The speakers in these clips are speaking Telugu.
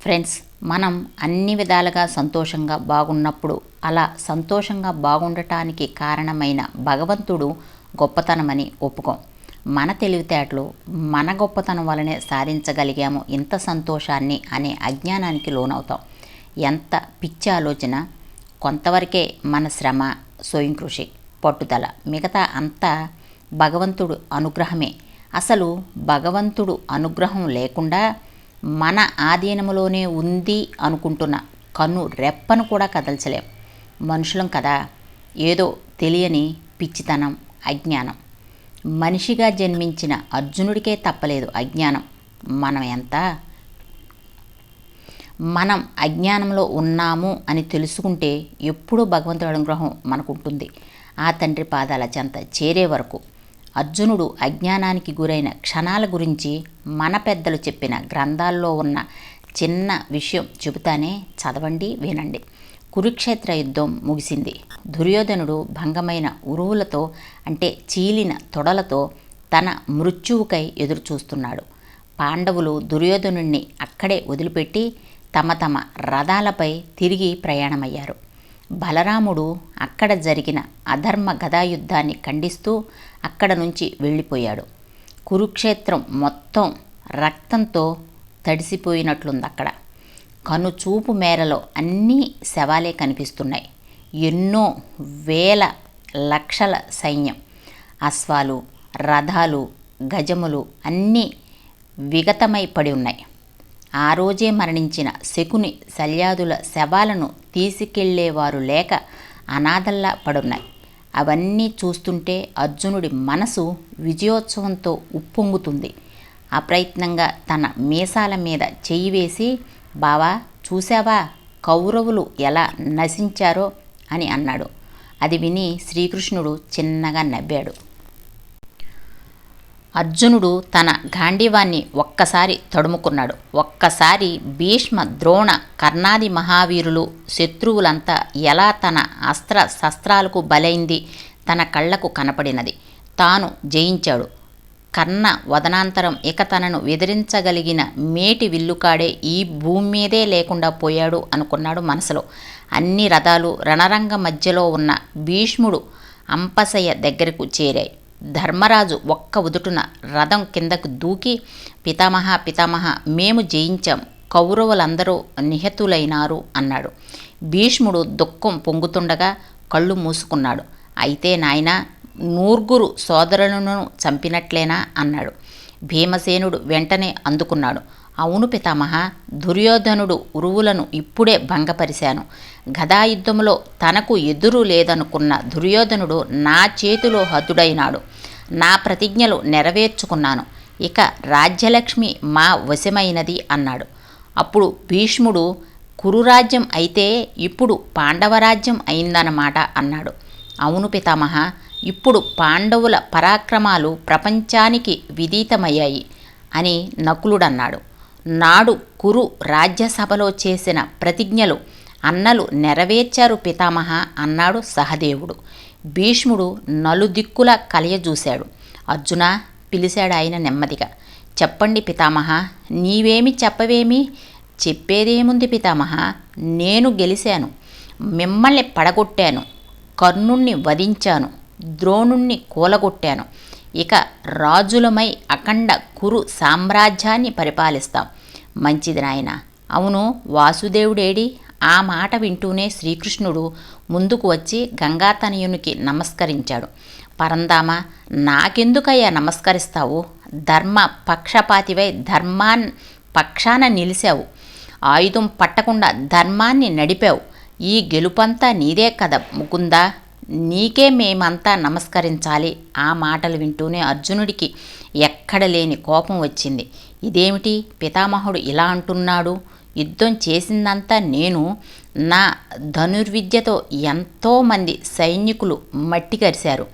ఫ్రెండ్స్ మనం అన్ని విధాలుగా సంతోషంగా బాగున్నప్పుడు అలా సంతోషంగా బాగుండటానికి కారణమైన భగవంతుడు గొప్పతనమని ఒప్పుకోం. మన తెలివితేటలు మన గొప్పతనం వలనే సాధించగలిగాము ఇంత సంతోషాన్ని అనే అజ్ఞానానికి లోనవుతాం. ఎంత పిచ్చి ఆలోచన కొంతవరకే మన శ్రమ స్వయం కృషి పట్టుదల మిగతా అంతా భగవంతుడు అనుగ్రహమే. అసలు భగవంతుడు అనుగ్రహం లేకుండా మన ఆధీనంలోనే ఉంది అనుకుంటున్న కన్ను రెప్పను కూడా కదల్చలేం. మనుషులం కదా. ఏదో తెలియని పిచ్చితనం అజ్ఞానం. మనిషిగా జన్మించిన అర్జునుడికే తప్పలేదు అజ్ఞానం. మనం ఎంత? మనం అజ్ఞానంలో ఉన్నాము అని తెలుసుకుంటే ఎప్పుడూ భగవంతుడి అనుగ్రహం మనకుంటుంది. ఆ తండ్రి పాదాల చెంత చేరే వరకు అర్జునుడు అజ్ఞానానికి గురైన క్షణాల గురించి మన పెద్దలు చెప్పిన గ్రంథాల్లో ఉన్న చిన్న విషయం చెబుతానే చదవండి వినండి. కురుక్షేత్ర యుద్ధం ముగిసింది. దుర్యోధనుడు భంగమైన ఉరువులతో అంటే చీలిన తొడలతో తన మృత్యువుకై ఎదురుచూస్తున్నాడు. పాండవులు దుర్యోధనుణ్ణి అక్కడే వదిలిపెట్టి తమ తమ రథాలపై తిరిగి ప్రయాణమయ్యారు. బలరాముడు అక్కడ జరిగిన అధర్మ గదాయుద్ధాన్ని ఖండిస్తూ అక్కడ నుంచి వెళ్ళిపోయాడు. కురుక్షేత్రం మొత్తం రక్తంతో తడిసిపోయినట్లుంది అక్కడ. కనుచూపు మేరలో అన్నీ శవాలే కనిపిస్తున్నాయి. ఎన్నో వేల లక్షల సైన్యం. అశ్వాలు రథాలు గజములు అన్నీ విగతమై పడి ఉన్నాయి. ఆ రోజే మరణించిన శకుని శల్యాదుల శవాలను తీసుకెళ్ళేవారు లేక అనాథల్లా పడున్నాయి. అవన్నీ చూస్తుంటే అర్జునుడి మనసు విజయోత్సవంతో ఉప్పొంగుతుంది. అప్రయత్నంగా తన మీసాల మీద చెయ్యి వేసి బావా చూశావా? కౌరవులు ఎలా నశించారో? అని అన్నాడు. అది విని శ్రీకృష్ణుడు చిన్నగా నవ్వాడు. అర్జునుడు తన గాంధీవాన్ని ఒక్కసారి తడుముకున్నాడు. ఒక్కసారి భీష్మ ద్రోణ కర్ణాది మహావీరులు శత్రువులంతా ఎలా తన అస్త్ర శస్త్రాలకు బలైంది తన కళ్ళకు కనపడినది. తాను జయించాడు. కర్ణ వదనాంతరం ఇక తనను ఎదిరించగలిగిన మేటి విల్లుకాడే ఈ భూమి మీదే లేకుండా పోయాడు అనుకున్నాడు మనసులో. అన్ని రథాలు రణరంగ మధ్యలో ఉన్న భీష్ముడు అంపశయ్య దగ్గరకు చేరాయి. ధర్మరాజు ఒక్క ఉదుటున రథం కిందకు దూకి పితామహ పితామహ మేము జయించాం కౌరవులందరూ నిహతులైనారు అన్నాడు. భీష్ముడు దుఃఖం పొంగుతుండగా కళ్ళు మూసుకున్నాడు. అయితే నాయన నూర్గురు సోదరులను చంపినట్లేనా? అన్నాడు. భీమసేనుడు వెంటనే అందుకున్నాడు. అవును పితామహ దుర్యోధనుడు ఉరువులను ఇప్పుడే భంగపరిశాను. గదాయుద్ధంలో తనకు ఎదురు లేదనుకున్న దుర్యోధనుడు నా చేతిలో హతుడైనాడు. నా ప్రతిజ్ఞలు నెరవేర్చుకున్నాను. ఇక రాజ్యలక్ష్మి మా వశమైనది అన్నాడు. అప్పుడు భీష్ముడు కురురాజ్యం అయితే ఇప్పుడు పాండవరాజ్యం అయిందన్నమాట అన్నాడు. అవును పితామహ ఇప్పుడు పాండవుల పరాక్రమాలు ప్రపంచానికి విదితమయ్యాయి అని నకులుడన్నాడు. నాడు కురు రాజ్యసభలో చేసిన ప్రతిజ్ఞలు అన్నలు నెరవేర్చారు పితామహ అన్నాడు సహదేవుడు. భీష్ముడు నలుదిక్కుల కలయజూశాడు. అర్జున పిలిచాడు ఆయన నెమ్మదిగా చెప్పండి పితామహ నీవేమి చెప్పవేమి? చెప్పేదేముంది పితామహ? నేను గెలిచాను మిమ్మల్ని పడగొట్టాను కర్ణుణ్ణి వధించాను ద్రోణుణ్ణి కూలగొట్టాను ఇక రాజులమై అఖండ కురు సామ్రాజ్యాన్ని పరిపాలిస్తాం. మంచిది నాయన. అవును వాసుదేవుడేడి. ఆ మాట వింటూనే శ్రీకృష్ణుడు ముందుకు వచ్చి గంగాతనయునికి నమస్కరించాడు. పరందామ నాకెందుకయ్యా నమస్కరిస్తావు? ధర్మ పక్షపాతివై ధర్మాన్ పక్షాన నిలిచావు ఆయుధం పట్టకుండా ధర్మాన్ని నడిపావు. ఈ గెలుపంతా నీదే కదా ముకుందా? నీకే మేమంతా నమస్కరించాలి. ఆ మాటలు వింటూనే అర్జునుడికి ఎక్కడ లేని కోపం వచ్చింది. ఇదేమిటి? పితామహుడు ఇలా అంటున్నాడు. యుద్ధం చేసిందంతా నేను. నా ధనుర్విద్యతో ఎంతోమంది సైనికులు మట్టి కరిశారు.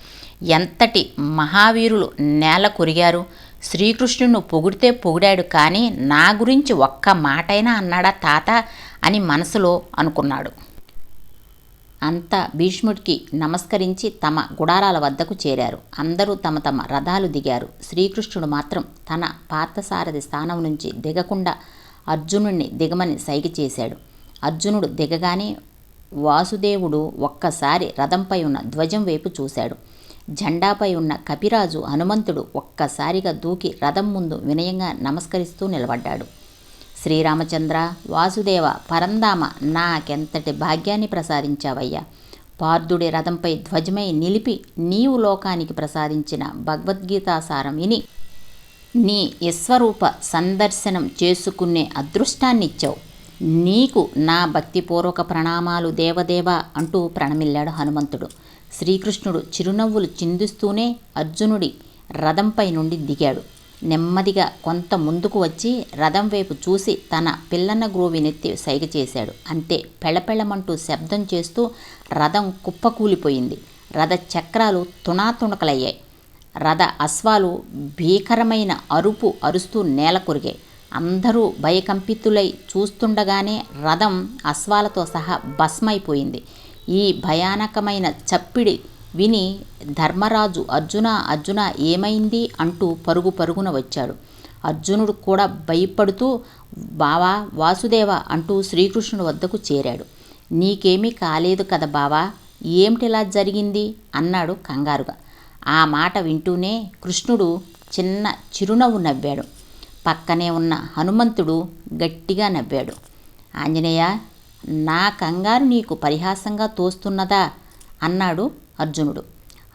ఎంతటి మహావీరులు నేల కొరిగారు. శ్రీకృష్ణుడు పొగిడితే పొగిడాడు కానీ నా గురించి ఒక్క మాటైనా అన్నాడా తాత అని మనసులో అనుకున్నాడు. అంతా భీష్ముడికి నమస్కరించి తమ గుడారాల వద్దకు చేరారు. అందరూ తమ తమ రథాలు దిగారు. శ్రీకృష్ణుడు మాత్రం తన పార్థసారథి స్థానం నుంచి దిగకుండా అర్జునుడిని దిగమని సైగ చేశాడు. అర్జునుడు దిగగానే వాసుదేవుడు ఒక్కసారి రథంపై ఉన్న ధ్వజం వైపు చూశాడు. జెండాపై ఉన్న కపిరాజు హనుమంతుడు ఒక్కసారిగా దూకి రథం ముందు వినయంగా నమస్కరిస్తూ నిలబడ్డాడు. శ్రీరామచంద్ర వాసుదేవ పరందామ నాకెంతటి భాగ్యాన్ని ప్రసాదించావయ్యా? పార్థుడి రథంపై ధ్వజమై నిలిపి నీవు లోకానికి ప్రసాదించిన భగవద్గీతాసారం విని నీ విశ్వరూప సందర్శనం చేసుకునే అదృష్టాన్నిచ్చావు. నీకు నా భక్తిపూర్వక ప్రణామాలు దేవదేవ అంటూ ప్రణమిల్లాడు హనుమంతుడు. శ్రీకృష్ణుడు చిరునవ్వులు చిందిస్తూనే అర్జునుడి రథంపై నుండి దిగాడు. నెమ్మదిగా కొంత ముందుకు వచ్చి రథం వైపు చూసి తన పిల్లన్న గ్రోవినెత్తి సైగ చేశాడు. అంతే పెళపెళమంటూ శబ్దం చేస్తూ రథం కుప్పకూలిపోయింది. రథ చక్రాలు తుణాతుణకలయ్యాయి. రథ అశ్వాలు భీకరమైన అరుపు అరుస్తూ నేల కొరిగాయి. అందరూ భయకంపితులై చూస్తుండగానే రథం అశ్వాలతో సహా భస్మైపోయింది. ఈ భయానకమైన చప్పిడి విని ధర్మరాజు అర్జున అర్జున ఏమైంది? అంటూ పరుగు పరుగున వచ్చాడు. అర్జునుడు కూడా భయపడుతూ బావా వాసుదేవ అంటూ శ్రీకృష్ణుడి వద్దకు చేరాడు. నీకేమీ కాలేదు కదా బావా ఏమిటిలా జరిగింది? అన్నాడు కంగారుగా. ఆ మాట వింటూనే కృష్ణుడు చిన్న చిరునవ్వు నవ్వాడు. పక్కనే ఉన్న హనుమంతుడు గట్టిగా నవ్వాడు. ఆంజనేయ నా కంగారు నీకు పరిహాసంగా తోస్తున్నదా? అన్నాడు అర్జునుడు.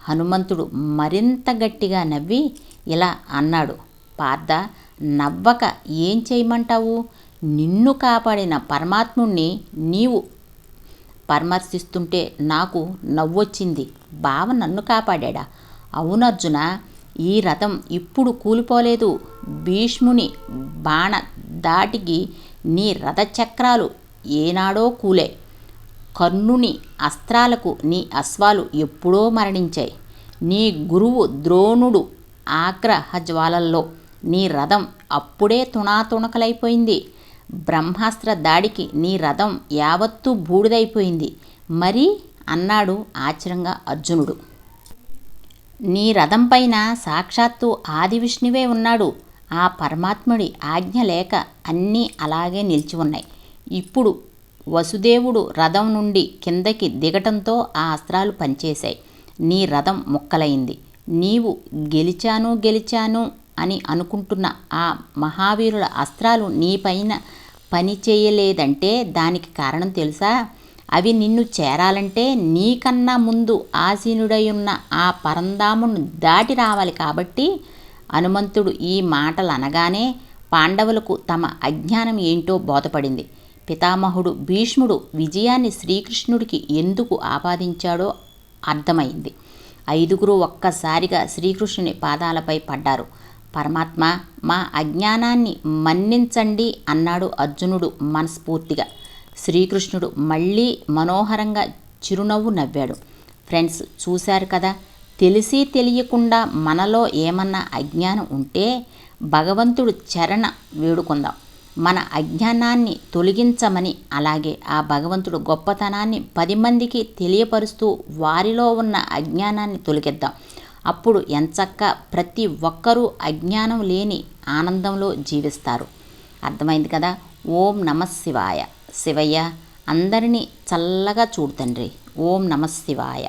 హనుమంతుడు మరింత గట్టిగా నవ్వి ఇలా అన్నాడు పార్థ నవ్వక ఏం చేయమంటావు? నిన్ను కాపాడిన పరమాత్ముణ్ణి నీవు పరామర్శిస్తుంటే నాకు నవ్వొచ్చింది. బావ నన్ను కాపాడా అవునర్జున ఈ రథం ఇప్పుడు కూలిపోలేదు. భీష్ముని బాణ దాటికి నీ రథచక్రాలు ఏనాడో కూలే. కర్ణుని అస్త్రాలకు నీ అశ్వాలు ఎప్పుడో మరణించాయి. నీ గురువు ద్రోణుడు ఆగ్రహ జ్వాలల్లో నీ రథం అప్పుడే తుణాతుణకలైపోయింది. బ్రహ్మాస్త్ర దాడికి నీ రథం యావత్తూ బూడిదైపోయింది. మరి అన్నాడు ఆశ్చర్యంగా అర్జునుడు. నీ రథం పైన సాక్షాత్తు ఆది విష్ణువే ఉన్నాడు. ఆ పరమాత్ముడి ఆజ్ఞ లేక అన్నీ అలాగే నిలిచి ఉన్నాయి ఇప్పుడు వసుదేవుడు రథం నుండి కిందకి దిగటంతో ఆ అస్త్రాలు పనిచేశాయి. నీ రథం ముక్కలైంది. నీవు గెలిచాను గెలిచాను అని అనుకుంటున్న ఆ మహావీరుల అస్త్రాలు నీపైన పని చేయలేదంటే దానికి కారణం తెలుసా? అవి నిన్ను చేరాలంటే నీకన్నా ముందు ఆసీనుడై ఉన్న ఆ పరంధామును దాటి రావాలి కాబట్టి హనుమంతుడు ఈ మాటలు అనగానే పాండవులకు తమ అజ్ఞానం ఏంటో బోధపడింది. పితామహుడు భీష్ముడు విజయాన్ని శ్రీకృష్ణుడికి ఎందుకు ఆపాదించాడో అర్థమైంది. ఐదుగురు ఒక్కసారిగా శ్రీకృష్ణుని పాదాలపై పడ్డారు. పరమాత్మ మా అజ్ఞానాన్ని మన్నించండి అన్నాడు అర్జునుడు మనస్ఫూర్తిగా. శ్రీకృష్ణుడు మళ్ళీ మనోహరంగా చిరునవ్వు నవ్వాడు. ఫ్రెండ్స్ చూశారు కదా? తెలిసి తెలియకుండా మనలో ఏమన్నా అజ్ఞానం ఉంటే భగవంతుడు చరణ వేడుకుందాం. మన అజ్ఞానాన్ని తొలగించమని అలాగే ఆ భగవంతుడు గొప్పతనాన్ని పది మందికి తెలియపరుస్తూ వారిలో ఉన్న అజ్ఞానాన్ని తొలగిద్దాం. అప్పుడు ఎంచక్క ప్రతి ఒక్కరూ అజ్ఞానం లేని ఆనందంలో జీవిస్తారు. అర్థమైంది కదా? ఓం నమ శివాయ. శివయ్య అందరినీ చల్లగా చూడు తండ్రి. ఓం నమ శివాయ.